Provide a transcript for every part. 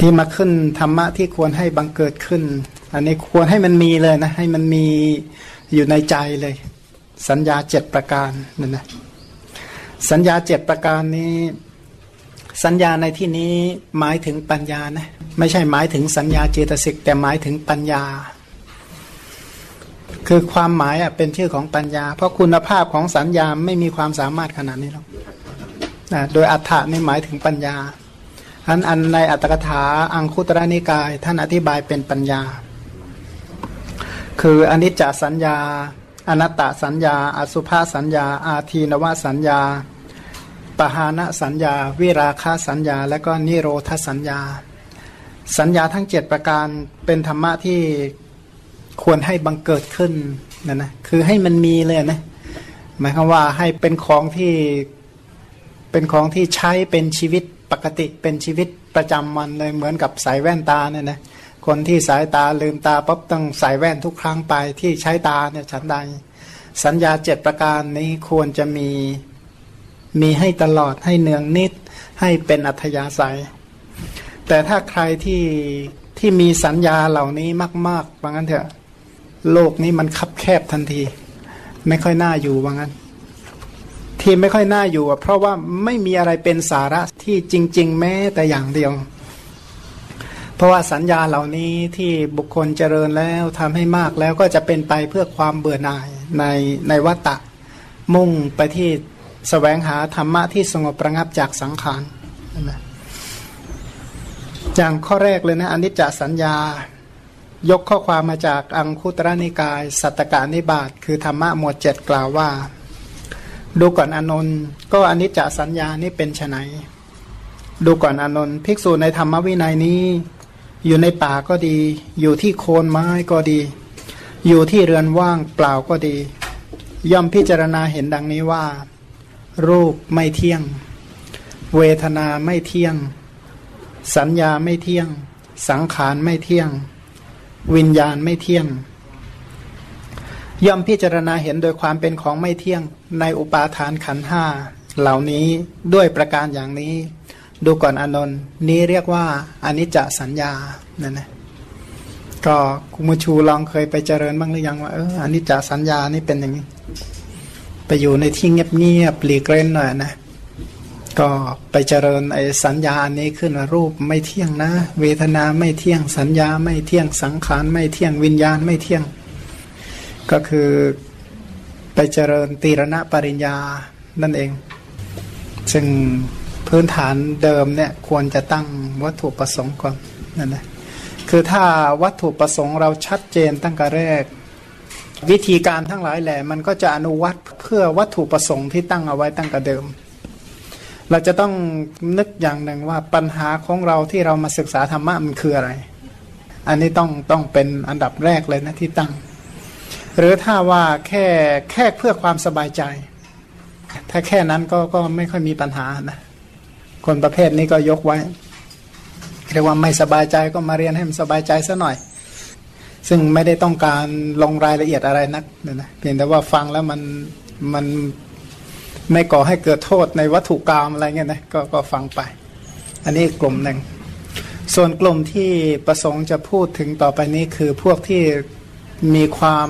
ที่มาขึ้นธรรมะที่ควรให้บังเกิดขึ้น อันนี้ควรให้มันมีเลยนะ ให้มันมีอยู่ในใจเลย สัญญาเจ็ดประการนั่นนะสัญญาเจ็ดประการนี้ สัญญาในที่นี้หมายถึงปัญญานะไม่ใช่หมายถึงสัญญาเจตสิกแต่หมายถึงปัญญา คือความหมายอะเป็นชื่อของปัญญา เพราะคุณภาพของสัญญาไม่มีความสามารถขนาดนี้หรอกนะโดยอัฏฐะนี่หมายถึงปัญญา อันอันในอัตถกถาอังคุตระนิกาย ท่านอธิบายเป็นปัญญา คืออนิจจสัญญา อนัตตสัญญา อสุภาสัญญา อาทีนวสัญญา ปหานะสัญญา วิราคาสัญญา และก็นิโรธสัญญา สัญญาทั้งเจ็ดประการเป็นธรรมะที่ควรให้บังเกิดขึ้นนะนะคือให้มันมีเลยนะหมายความว่าให้เป็นของที่เป็นของที่ใช้เป็นชีวิต ปกติเป็นชีวิตประจำวันเลยเหมือนกับสายแว่นตาเนี่ยนะคนที่สายตาลืมตาปั๊บต้องใส่แว่นทุกครั้งไปที่ใช้ตาเนี่ยฉันใด สัญญาเจ็ดประการนี้ควรจะมีมีให้ตลอดให้เนืองนิดให้เป็นอัธยาศัย แต่ถ้าใครที่ที่มีสัญญาเหล่านี้มากๆว่างั้นเถอะ โลกนี้มันคับแคบทันที ไม่ค่อยน่าอยู่ว่างั้น ที่ไม่ค่อยน่าอยู่ เพราะว่าไม่มีอะไรเป็นสาระที่จริง ๆ แม้แต่อย่างเดียว เพราะว่าสัญญาเหล่านี้ที่บุคคลเจริญแล้วทำให้มากแล้วก็จะเป็นไปเพื่อความเบื่อหน่ายในในวัฏฏะมุ่งไปที่สแสวงหาธรรมะที่สงบประงับจากสังขารอย่างข้อแรกเลยนะอนิจจสัญญายกข้อความมาจากอังคุตรนิกาย สัตตกานิบาตคือธรรมะหมวดเจ็ดกล่าวว่า ดูก่อนอนนท์ก็อนิจจสัญญานี่เป็นไนดูก่อนอนนท์ภิกษุในธรรมวินัยนี้ อยู่ในป่าก็ดี อยู่ที่โคนไม้ก็ดี อยู่ที่เรือนว่างเปล่าก็ดี ย่อมพิจารณาเห็นดังนี้ว่า รูปไม่เที่ยง เวทนาไม่เที่ยง สัญญาไม่เที่ยง สังขารไม่เที่ยง วิญญาณไม่เที่ยง ย่อมพิจารณาเห็นโดยความเป็นของไม่เที่ยงในอุปาทานขันห้าเหล่านี้ด้วยประการอย่างนี้ ดูก่อนอนนท์นี้เรียกว่าอนิจจสัญญานั่นนะก็คุณมูชูลองเคยไปเจริญบ้างหรือยังว่าเอออนิจจสัญญานี่เป็นอย่างนี้ ไปอยู่ในที่เงียบๆหลีกเล่นหน่อยนะก็ไปเจริญไอ้สัญญาอันนี้ขึ้นว่ารูปไม่เที่ยงนะ เวทนาไม่เที่ยงสัญญาไม่เที่ยงสังขารไม่เที่ยงวิญญาณไม่เที่ยง ก็คือไปเจริญตีรณปริญญานั่นเอง ซึ่งพื้นฐานเดิมเนี่ยควรจะตั้งวัตถุประสงค์ก่อนนั่นแหละคือถ้าวัตถุประสงค์เราชัดเจนตั้งแต่แรก วิธีการทั้งหลายแหละมันก็จะอนุวัตเพื่อวัตถุประสงค์ที่ตั้งเอาไว้ตั้งแต่เดิม เราจะต้องนึกอย่างหนึ่งว่าปัญหาของเราที่เรามาศึกษาธรรมะมันคืออะไร อันนี้ต้องต้องเป็นอันดับแรกเลยนะที่ตั้ง หรือถ้าว่าแค่แค่เพื่อความสบายใจ ถ้าแค่นั้นก็ก็ไม่ค่อยมีปัญหานะคนประเภทนี้ก็ยกไว้เรียกว่าไม่สบายใจก็มาเรียนให้มันสบายใจซะหน่อย ซึ่งไม่ได้ต้องการลงรายละเอียดอะไรนักเนี่ยนะเพียงแต่ว่าฟังแล้วมันมันไม่ก่อให้เกิดโทษในวัตถุกรรมอะไรเงี้ยนะกก็ฟังไป อันนี้กลุ่มหนึ่งส่วนกลุ่มที่ประสงค์จะพูดถึงต่อไปนี้คือพวกที่ มีความ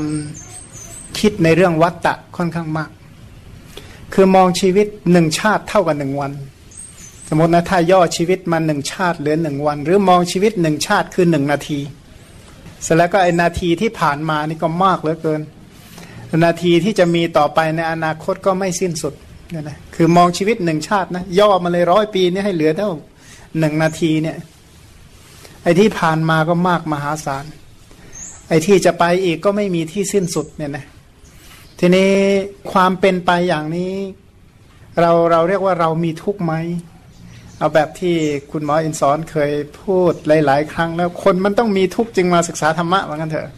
คิดในเรื่องวัตตะค่อนข้างมาก คือมองชีวิตหนึ่งชาติเท่ากับหนึ่งวัน สมมตินะถ้าย่อชีวิตมาหนึ่งชาติเหลือหนึ่งวัน หรือมองชีวิตหนึ่งชาติคือหนึ่งนาทีเสร็จแล้วก็ไอ้นาทีที่ผ่านมานี่ก็มากเหลือเกิน นาทีที่จะมีต่อไปในอนาคตก็ไม่สิ้นสุดเนี่ยนะคือมองชีวิตหนึ่งชาตินะย่อมาเลยร้อยปีนี่ให้เหลือเท่าหนึ่งนาทีเนี่ยไอ้ที่ผ่านมาก็มากมหาศาล ไอ้ที่จะไปอีกก็ไม่มีที่สิ้นสุดเนี่ยนะทีนี้ความเป็นไปอย่างนี้ เราเราเรียกว่าเรามีทุกข์ไหมเอาแบบที่คุณหมออินสอนเคยพูดหลาย ๆ ครั้ง แล้วคนมันต้องมีทุกข์จึงมาศึกษาธรรมะว่างั้นเถอะ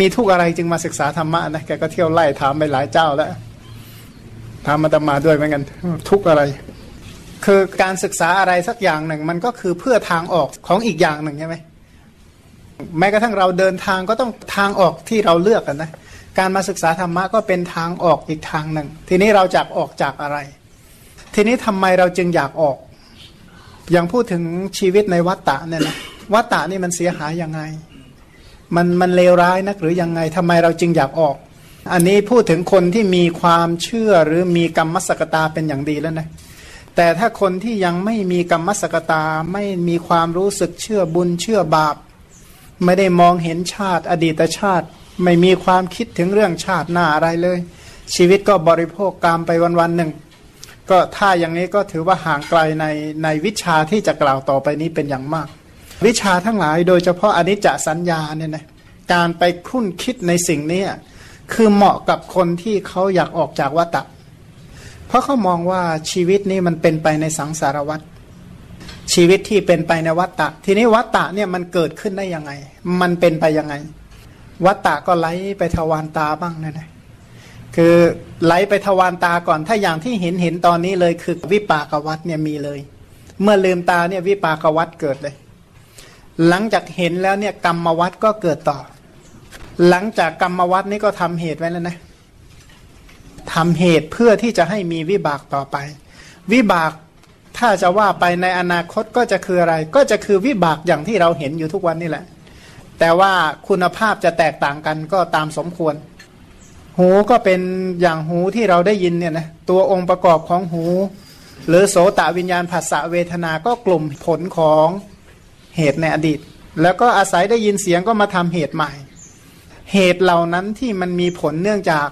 มีทุกข์อะไรจึงมาศึกษาธรรมะนะแกก็เที่ยวไล่ถามไปหลายเจ้าแล้วถามมาตมาด้วยเหมือนกันทุกข์อะไร คือการศึกษาอะไรสักอย่างหนึ่ง มันก็คือเพื่อทางออกของอีกอย่างหนึ่งใช่ไหม แม้กระทั่งเราเดินทางก็ต้องทางออกที่เราเลือกกันนะการมาศึกษาธรรมะก็เป็นทางออกอีกทางหนึ่ง ทีนี้เราจะออกจากอะไร ทีนี้ทำไมเราจึงอยากออก อย่างพูดถึงชีวิตในวัฏฏะเนี่ยนะวัฏฏะนี่มันเสียหายยังไง มันมันเลวร้ายนักหรือยังไงทำไมเราจึงอยากออก อันนี้พูดถึงคนที่มีความเชื่อหรือมีกรรมสกตาเป็นอย่างดีแล้วนะแต่ถ้าคนที่ยังไม่มีกรรมสกตาไม่มีความรู้สึกเชื่อบุญเชื่อบาป ไม่ได้มองเห็นชาติ อดีตชาติ ไม่มีความคิดถึงเรื่องชาติหน้าอะไรเลย ชีวิตก็บริโภคกามไปวันๆหนึ่ง ก็ถ้าอย่างนี้ก็ถือว่าห่างไกลในในวิชาที่จะกล่าวต่อไปนี้เป็นอย่างมาก วิชาทั้งหลายโดยเฉพาะอนิจจสัญญาเนี่ยนะการไปครุ่นคิดในสิ่งนี้คือเหมาะกับคนที่เขาอยากออกจากวัฏฏะเพราะเขามองว่าชีวิตนี้มันเป็นไปในสังสารวัฏ ชีวิตที่เป็นไปในวัฏฏะทีนี้วัฏฏะเนี่ยมันเกิดขึ้นได้ยังไง มันเป็นไปยังไง วัฏฏะก็ไหลไปทวารตาบ้างนะนะคือไหลไปทวารตาก่อนถ้าอย่างที่เห็นเห็นตอนนี้เลยคือวิปากวัฏเนี่ยมีเลย เมื่อลืมตาเนี่ยวิปากวัฏเกิดเลย หลังจากเห็นแล้วเนี่ยกรรมวัฏก็เกิดต่อ หลังจากกรรมวัฏนี้ก็ทำเหตุไว้แล้วนะทำเหตุเพื่อที่จะให้มีวิบากต่อไป วิบาก ถ้าจะว่าไปในอนาคตก็จะคืออะไร ก็จะคือวิบากอย่างที่เราเห็นอยู่ทุกวันนี่แหละ แต่ว่าคุณภาพจะแตกต่างกันก็ตามสมควร หูก็เป็นอย่างหูที่เราได้ยินเนี่ยนะตัวองค์ประกอบของหู หรือโสตวิญญาณผัสสะเวทนา ก็กลุ่มผลของเหตุในอดีต แล้วก็อาศัยได้ยินเสียงก็มาทำเหตุใหม่ เหตุเหล่านั้นที่มันมีผลเนื่องจาก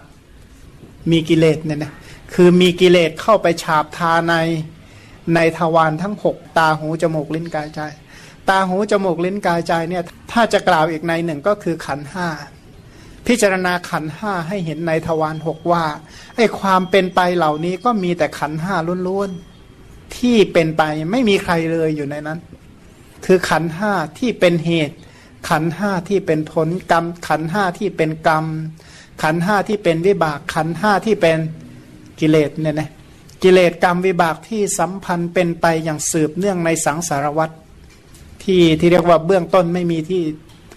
มีกิเลสเนี่ยนะคือมีกิเลสเข้าไปฉาบทาใน ในทวารทั้งหกตาหูจมูกลิ้นกายใจ ตาหูจมูกลิ้นกายใจเนี่ยถ้าจะกล่าวอีกในหนึ่งก็คือขันห้าพิจารณาขันห้าให้เห็นในทวารหกว่าไอ้ความเป็นไปเหล่านี้ก็มีแต่ขันห้าล้วนๆที่เป็นไปไม่มีใครเลยอยู่ในนั้น คือขันห้าที่เป็นเหตุ ขันห้าที่เป็นผลกรรม ขันห้าที่เป็นกรรม ขันห้าที่เป็นวิบากขันห้าที่เป็นกิเลสเนี่ยนะ กิเลสกรรมวิบากที่สัมพันธ์เป็นไปอย่างสืบเนื่องในสังสารวัตรที่ที่เรียกว่าเบื้องต้นไม่มีที่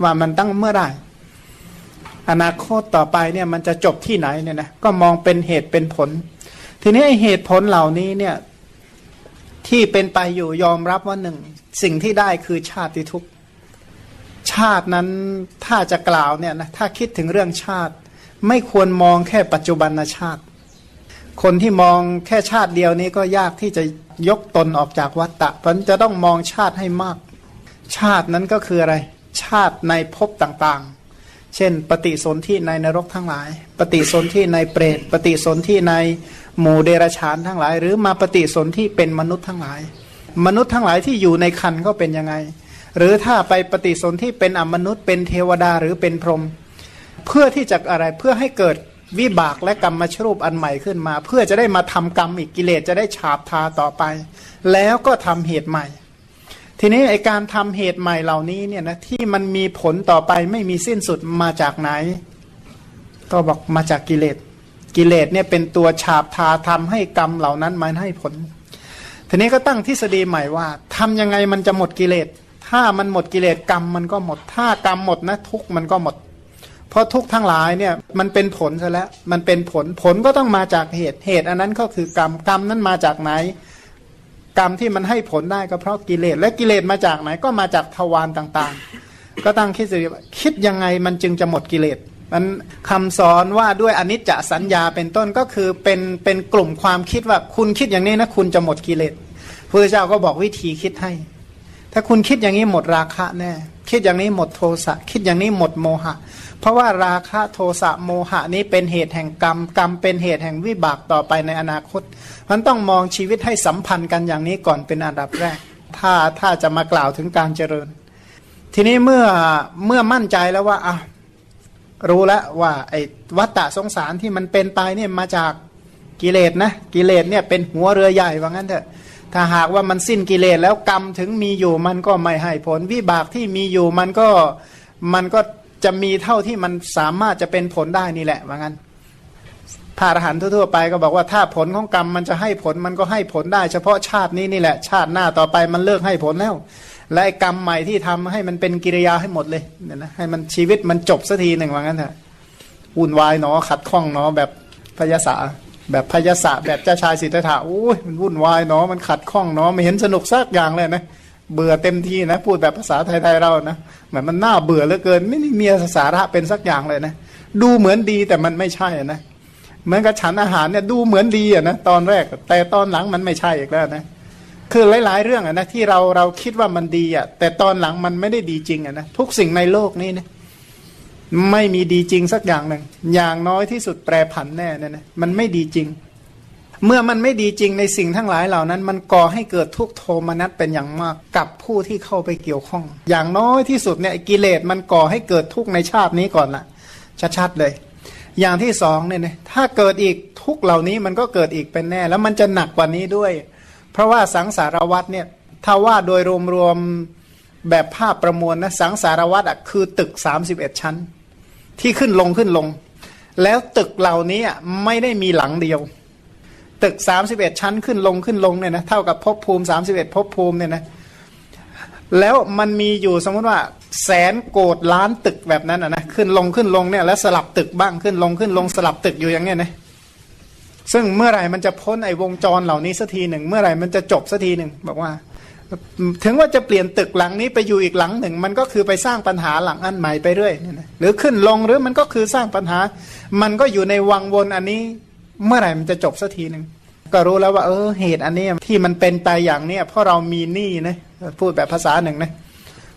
ว่ามันตั้งเมื่อไหร่อนาคตต่อไปเนี่ยมันจะจบที่ไหนเนี่ยนะก็มองเป็นเหตุเป็นผล ทีนี้เหตุผลเหล่านี้เนี่ยที่เป็นไปอยู่ยอมรับว่าหนึ่ง สิ่งที่ได้คือชาติทุกชาตินั้นถ้าจะกล่าวเนี่ยนะถ้าคิดถึงเรื่องชาติ ไม่ควรมองแค่ปัจจุบันชาติ คนที่มองแค่ชาติเดียวนี้ก็ยากที่จะยกตนออกจากวัฏฏะเพราะจะต้องมองชาติให้มาก ชาตินั้นก็คืออะไร ชาติในภพต่างๆ เช่น ปฏิสนธิในนรกทั้งหลาย ปฏิสนธิในเปรต ปฏิสนธิในหมู่เดรัจฉานทั้งหลาย หรือมาปฏิสนธิเป็นมนุษย์ทั้งหลาย มนุษย์ทั้งหลายที่อยู่ในคันก็เป็นยังไง หรือถ้าไปปฏิสนธิเป็นอมนุษย์เป็นเทวดาหรือเป็นพรหมเพื่อที่จะอะไรเพื่อให้เกิด วิบากและกรรมมชรูปอันใหม่ขึ้นมา เพื่อจะได้มาทำกรรมอีกกิเลสจะได้ฉาบทาต่อไป แล้วก็ทำเหตุใหม่ ทีนี้ไอการทำเหตุใหม่เหล่านี้เนี่ยนะที่มันมีผลต่อไปไม่มีสิ้นสุดมาจากไหน ก็บอกมาจากกิเลสกิเลสเนี่ยเป็นตัวฉาบทาทำให้กรรมเหล่านั้นมันให้ผล ทีนี้ก็ตั้งทฤษฎีใหม่ว่าทำยังไงมันจะหมดกิเลสถ้ามันหมดกิเลสกรรมมันก็หมด ถ้ากรรมหมดนะทุกมันก็หมด เพราะทุกทั้งหลายเนี่ยมันเป็นผลซะแล้วมันเป็นผลผลก็ต้องมาจากเหตุเหตุ อันนั้นก็คือกรรมกรรมนั้นมาจากไหน กรรมที่มันให้ผลได้ก็เพราะกิเลสและกิเลสมาจากไหนก็มาจากทวารต่างๆ ก็ตั้งคิดสิคิดยังไงมันจึงจะหมดกิเลสมันคำสอนว่าด้วยอนิจจสัญญาเป็นต้นก็คือเป็นเป็นกลุ่มความคิดว่าคุณคิดอย่างนี้นะคุณจะหมดกิเลสพระเจ้าก็บอกวิธีคิดให้ ถ้าคุณคิดอย่างนี้หมดราคะแน่ คิดอย่างนี้หมดโทสะคิดอย่างนี้หมดโมหะ เพราะว่าราคะโทสะโมหะนี้เป็นเหตุแห่งกรรมกรรมเป็นเหตุแห่งวิบากต่อไปในอนาคตมันต้องมองชีวิตให้สัมพันธ์กันอย่างนี้ก่อนเป็นอันดับแรก ถ้าถ้าจะมากล่าวถึงการเจริญ ทีนี้เมื่อเมื่อมั่นใจแล้วว่าอะรู้แล้วว่าไอ้วัฏฏะสงสารที่มันเป็นไปเนี่ยมาจากกิเลสนะกิเลสเนี่ยเป็นหัวเรือใหญ่ว่างั้นเถอะ ถ้าหากว่ามันสิ้นกิเลสแล้วกรรมถึงมีอยู่มันก็ไม่ให้ผล วิบากที่มีอยู่มันก็มันก็จะมีเท่าที่มันสามารถจะเป็นผลได้นี่แหละว่างั้นพระอรหันต์ทั่วๆไปก็บอกว่าถ้าผลของกรรมมันจะให้ผลมันก็ให้ผลได้ เฉพาะชาตินี้นี่แหละ ชาติหน้าต่อไปมันเลิกให้ผลแล้ว และกรรมใหม่ที่ทำให้มันเป็นกิริยาให้หมดเลยเนี่ยนะให้มันชีวิตมันจบสักทีหนึ่งว่างั้นเถอะวุ่นวายเนาะขัดข้องเนาะแบบพยาศา แบบพยาศะแบบเจ้าชายสิทธัตถะโอ้ยมันวุ่นวายเนาะมันขัดข้องเนาะไม่เห็นสนุกสักอย่างเลยนะเบื่อเต็มที่นะ พูดแบบภาษาไทยๆเรานะเหมือนมันน่าเบื่อเหลือเกิน ไม่มีสาระเป็นสักอย่างเลยนะ ดูเหมือนดีแต่มันไม่ใช่นะเหมือนกับฉันอาหารเนี่ยดูเหมือนดีอะนะตอนแรก แต่ตอนหลังมันไม่ใช่อีกแล้วนะคือหลายๆเรื่องอะนะที่เราเราคิดว่ามันดีอะแต่ตอนหลังมันไม่ได้ดีจริงอะนะทุกสิ่งในโลกนี้นะ ไม่มีดีจริงสักอย่างหนึ่งอย่างน้อยที่สุดแปรผันแน่เนี่ยนะมันไม่ดีจริง เมื่อมันไม่ดีจริงในสิ่งทั้งหลายเหล่านั้น มันก่อให้เกิดทุกโทมนัสเป็นอย่างมากกับผู้ที่เข้าไปเกี่ยวข้อง อย่างน้อยที่สุดเนี่ยกิเลสมันก่อให้เกิดทุกในชาตินี้ก่อนละชัดๆเลย อย่างที่สองเนี่ยนะถ้าเกิดอีกทุกเหล่านี้มันก็เกิดอีกเป็นแน่ แล้วมันจะหนักกว่านี้ด้วย เพราะว่าสังสารวัตเนี่ยถ้าว่าโดยรวมๆแบบภาพประมวลนะสังสารวัตอะคือตึก 31 ชั้น ที่ขึ้นลงขึ้นลง แล้วตึกเหล่านี้ไม่ได้มีหลังเดียว ตึก 31 ชั้นขึ้นลงขึ้นลงเนี่ยนะเท่ากับภพภูมิ 31ภพภูมิเนี่ยนะแล้วมันมีอยู่สมมติว่าแสนโกดล้านตึกแบบนั้นนะขึ้นลงขึ้นลงเนี่ยแล้วสลับตึกบ้างขึ้นลงขึ้นลงสลับตึกอยู่อย่างเงี้ยนะซึ่งเมื่อไหร่มันจะพ้นไอ้วงจรเหล่านี้สักทีหนึ่ง เมื่อไหร่มันจะจบสักทีหนึ่งบอกว่า ถึงว่าจะเปลี่ยนตึกหลังนี้ไปอยู่อีกหลังหนึ่ง มันก็คือไปสร้างปัญหาหลังอันใหม่ไปเรื่อยนี่นะหรือขึ้นลงหรือมันก็คือสร้างปัญหา มันก็อยู่ในวังวนอันนี้เมื่อไหร่มันจะจบสักทีหนึ่งก็รู้แล้วว่า เออเหตุอันนี้ที่มันเป็นไปอย่างเนี้ยเพราะเรามีหนี้นะพูดแบบภาษาหนึ่งนะ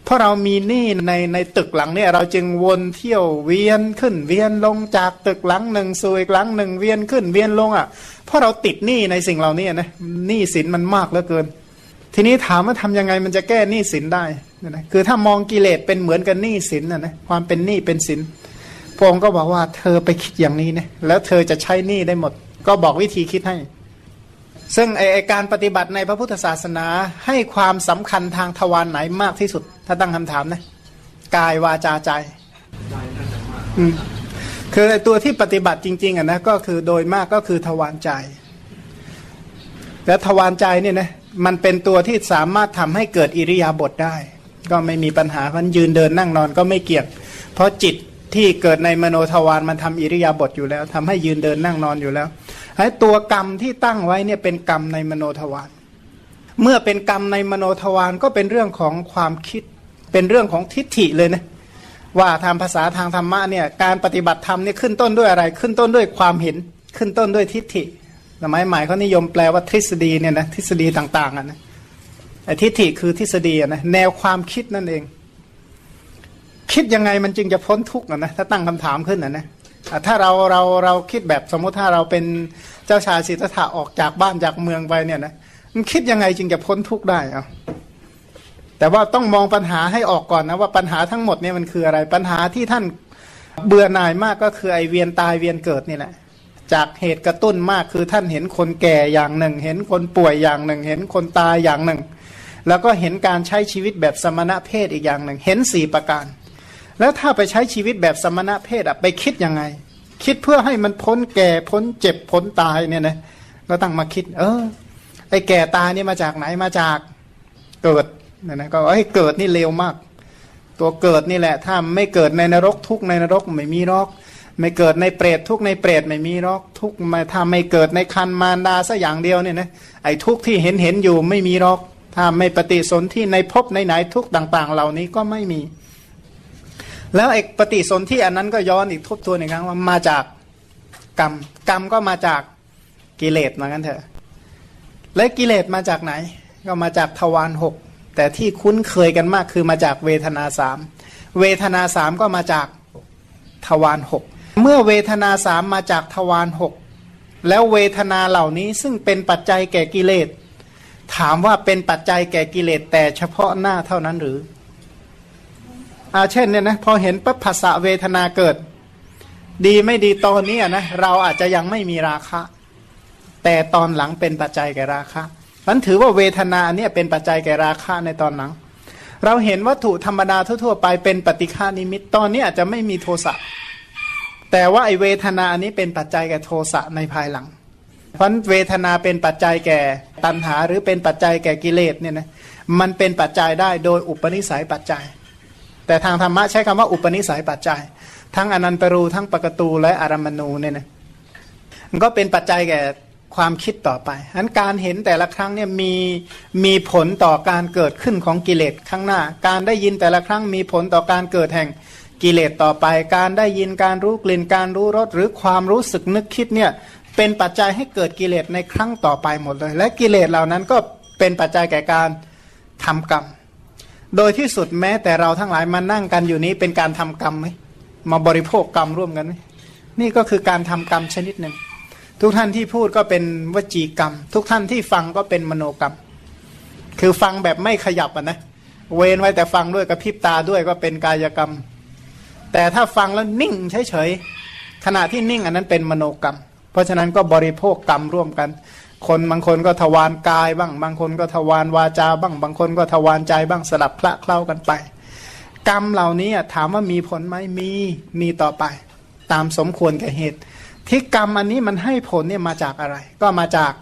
เพราะเรามีหนี้ในในตึกหลังเนี่ย เราจึงวนเที่ยวเวียนขึ้นเวียนลงจากตึกหลังหนึ่งสู่อีกหลังหนึ่งเวียนขึ้นเวียนลงอะเพราะเราติดหนี้ในสิ่งเหล่านี้นะหนี้สินมันมากเหลือเกิน ทีนี้ถามว่าทำยังไงมันจะแก้หนี้สินได้นะคือถ้ามองกิเลสเป็นเหมือนกับหนี้สินนะนะความเป็นหนี้เป็นสินพระองค์ก็บอกว่าเธอไปคิดอย่างนี้นะแล้วเธอจะใช้หนี้ได้หมด ก็บอกวิธีคิดให้ ซึ่งไอไอการปฏิบัติในพระพุทธศาสนาให้ความสำคัญทางทวารไหนมากที่สุด ถ้าตั้งคำถามนะกายวาจาใจอืมคือตัวที่ปฏิบัติจริง ๆอะนะก็คือโดยมากก็คือทวารใจ แล้วทวารใจเนี่ยนะ มันเป็นตัวที่สามารถทำให้เกิดอิริยาบถได้ ก็ไม่มีปัญหามันยืนเดินนั่งนอนก็ไม่เกี่ยงเพราะจิตที่เกิดในมโนทวารมันทำอิริยาบถอยู่แล้วทำให้ยืนเดินนั่งนอนอยู่แล้วไอ้ตัวกรรมที่ตั้งไว้เนี่ยเป็นกรรมในมโนทวารเมื่อเป็นกรรมในมโนทวารก็เป็นเรื่องของความคิด เป็นเรื่องของทิฏฐิเลยนะว่าทางภาษาทางธรรมะเนี่ยการปฏิบัติธรรมเนี่ยขึ้นต้นด้วยอะไร ขึ้นต้นด้วยความเห็น ขึ้นต้นด้วยทิฏฐิ สมัยใหม่เขานิยมแปลว่าทฤษฎีเนี่ยนะทฤษฎีต่างๆอะนะไอ้ทิฏฐิคือทฤษฎีอะนะแนวความคิดนั่นเอง คิดยังไงมันจึงจะพ้นทุกข์อะนะถ้าตั้งคำถามขึ้นอะนะถ้าเราเราเราคิดแบบสมมติถ้าเราเป็นเจ้าชายสิทธัตถะออกจากบ้านจากเมืองไปเนี่ยนะมันคิดยังไงจึงจะพ้นทุกข์ได้เอาแต่ว่าต้องมองปัญหาให้ออกก่อนนะว่าปัญหาทั้งหมดเนี่ยมันคืออะไรปัญหาที่ท่านเบื่อหน่ายมากก็คือไอเวียนตายเวียนเกิดนี่แหละ จากเหตุกระตุ้นมากคือท่านเห็นคนแก่อย่างหนึ่ง เห็นคนป่วยอย่างหนึ่ง เห็นคนตายอย่างหนึ่ง แล้วก็เห็นการใช้ชีวิตแบบสมณะเพศอีกอย่างหนึ่ง เห็นสี่ประการ แล้วถ้าไปใช้ชีวิตแบบสมณะเพศอะไปคิดยังไง คิดเพื่อให้มันพ้นแก่พ้นเจ็บพ้นตายเนี่ยนะก็ตั้งมาคิด เออไอ้แก่ตายนี่มาจากไหนมาจากเกิดเนี่ยนะก็ไอ้เกิดนี่เลวมาก ตัวเกิดนี่แหละ ถ้าไม่เกิดในนรกทุกในนรกไม่มีรอก ไม่เกิดในเปรตทุกในเปรตไม่มีหรอกทุกมาถ้าไม่เกิดในคันมารดาสักอย่างเดียวเนี่ยนะไอ้ทุกที่เห็นเห็นอยู่ไม่มีหรอกถ้าไม่ปฏิสนธิในภพไหนๆทุกต่าง ๆ เหล่านี้ก็ไม่มี แล้วไอ้ปฏิสนธิอันนั้นก็ย้อนอีกทบทวนอีกครั้งว่ามาจากกรรมกรรมก็มาจากกิเลสเหมือนกันเถอะ และกิเลสมาจากไหน ก็มาจากทวารหกแต่ที่คุ้นเคยกันมากคือมาจากเวทนาสามเวทนาสามก็มาจากทวารหก เมื่อเวทนาสามมาจากทวารหกแล้วเวทนาเหล่านี้ซึ่งเป็นปัจจัยแก่กิเลส ถามว่าเป็นปัจจัยแก่กิเลสแต่เฉพาะหน้าเท่านั้นหรืออาเช่นเนี่ยนะพอเห็นปั๊บภาษาเวทนาเกิด ดีไม่ดีตอนนี้นะเราอาจจะยังไม่มีราคะ แต่ตอนหลังเป็นปัจจัยแก่ราคะมันถือว่าเวทนาเนี่ยเป็นปัจจัยแก่ราคะในตอนหลัง เราเห็นวัตถุธรรมดาทั่วๆไปเป็นปฏิฆานิมิตตอนนี้อาจจะไม่มีโทสะ แต่ว่าไอเวทนาอันนี้เป็นปัจจัยแก่โทสะในภายหลัง เพราะเวทนาเป็นปัจจัยแก่ตัณหาหรือเป็นปัจจัยแก่กิเลสเนี่ยนะมันเป็นปัจจัยได้โดยอุปนิสัยปัจจัย แต่ทางธรรมะใช้คำว่าอุปนิสัยปัจจัย ทั้งอนันตรูทั้งปกตูและอารมณูเนี่ยนะมันก็เป็นปัจจัยแก่ความคิดต่อไปฉะนั้นการเห็นแต่ละครั้งเนี่ยมีมีผลต่อการเกิดขึ้นของกิเลสข้างหน้า การได้ยินแต่ละครั้งมีผลต่อการเกิดแห่ง กิเลสต่อไปการได้ยินการรู้กลิ่นการรู้รสหรือความรู้สึกนึกคิดเนี่ยเป็นปัจจัยให้เกิดกิเลสในครั้งต่อไปหมดเลย และกิเลสเหล่านั้นก็เป็นปัจจัยแก่การทำกรรม โดยที่สุดแม้แต่เราทั้งหลายมานั่งกันอยู่นี้เป็นการทำกรรมไหมมาบริโภคกรรมร่วมกันไหมนี่ก็คือการทำกรรมชนิดหนึ่งทุกท่านที่พูดก็เป็นวจีกรรม ทุกท่านที่ฟังก็เป็นมโนกรรม คือฟังแบบไม่ขยับอะนะเว้นไว้แต่ฟังด้วยกระพริบตาด้วยก็เป็นกายกรรม แต่ถ้าฟังแล้วนิ่งเฉยๆขณะที่นิ่งอันนั้นเป็นมโนกรรม เพราะฉะนั้นก็บริโภคกรรมร่วมกัน คนบางคนก็ทวารกายบ้าง บางคนก็ทวารวาจาบ้าง บางคนก็ทวารใจบ้างสลับคละเคล้ากันไป กรรมเหล่านี้ถามว่ามีผลไหมมีมีต่อไป ตามสมควรแก่เหตุ ที่กรรมอันนี้มันให้ผลเนี่ยมาจากอะไร ก็มาจาก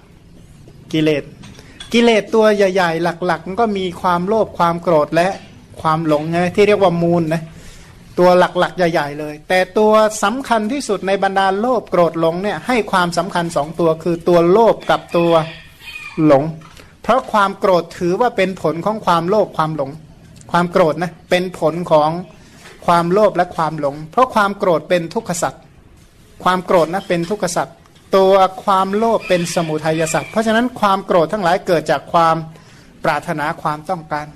กิเลสกิเลสตัวใหญ่ ๆ หลักๆมันก็มีความโลภความโกรธและความหลงไงที่เรียกว่ามูลนะ ตัวหลักๆ ใหญ่ ๆ เลย แต่ตัวสำคัญที่สุดในบรรดาโลภโกรธหลงเนี่ยให้ความสำคัญสองตัวคือตัวโลภกับตัวหลง เพราะความโกรธถือว่าเป็นผลของความโลภความหลง ความโกรธนะเป็นผลของความโลภและความหลง เพราะความโกรธเป็นทุกขสัตว์ความโกรธนะเป็นทุกขสัตว์ตัวความโลภเป็นสมุทัยสัตว์เพราะฉะนั้นความโกรธทั้งหลายเกิดจากความปรารถนาความต้องการ